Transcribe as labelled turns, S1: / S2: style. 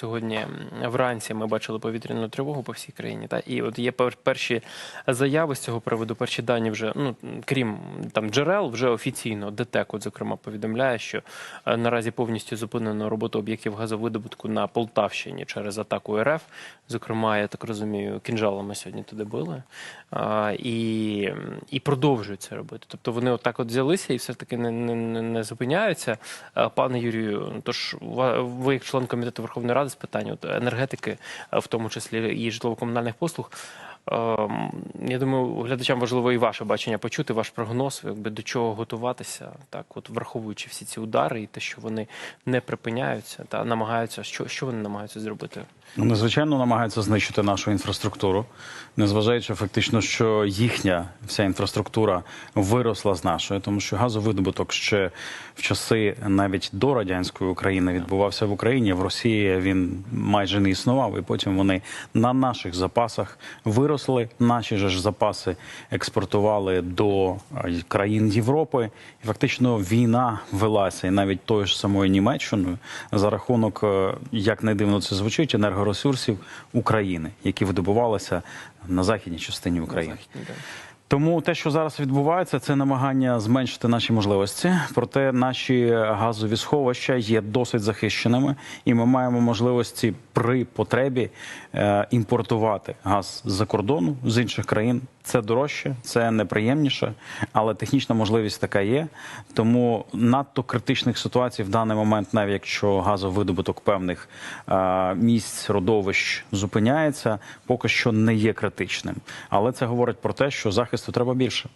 S1: Сьогодні вранці ми бачили повітряну тривогу по всій країні. Та і от є пер- перші заяви з цього приводу, перші дані вже ну крім там джерел, вже офіційно ДТЕК, от зокрема, повідомляє, що е, наразі повністю зупинено роботу об'єктів газовидобутку на Полтавщині через атаку РФ. Зокрема, я так розумію, кінжалами сьогодні туди били а, і, і продовжують це робити. Тобто вони отак от взялися і все таки не, не, не зупиняються. А, Пане Юрію, тож ви як член комітету Верховної Ради з питань от, енергетики, в тому числі і житлово-комунальних послуг. Ем, Я думаю, глядачам важливо і ваше бачення почути, ваш прогноз, якби до чого готуватися, так от враховуючи всі ці удари і те, що вони не припиняються, та намагаються, що, що вони намагаються зробити?
S2: Вони, звичайно, намагаються знищити нашу інфраструктуру, незважаючи фактично, що їхня вся інфраструктура виросла з нашої, тому що газовидобуток ще в часи навіть до радянської України відбувався в Україні. В Росії він майже не існував, і потім вони на наших запасах виросли. Наші ж запаси експортували до е, країн Європи. І фактично війна велася, і навіть тою ж самою Німеччиною за рахунок, е, як не дивно це звучить, енергоресурсів України, які видобувалися на західній частині України. Тому те, що зараз відбувається, це намагання зменшити наші можливості. Проте наші газові сховища є досить захищеними, і ми маємо можливості при потребі е, імпортувати газ з-за кордону з інших країн. Це дорожче, це неприємніше, але технічна можливість така є. Тому надто критичних ситуацій в даний момент, навіть якщо газовидобуток певних е, місць родовищ зупиняється, поки що не є критичним. Але це говорить про те, що захисту треба більше.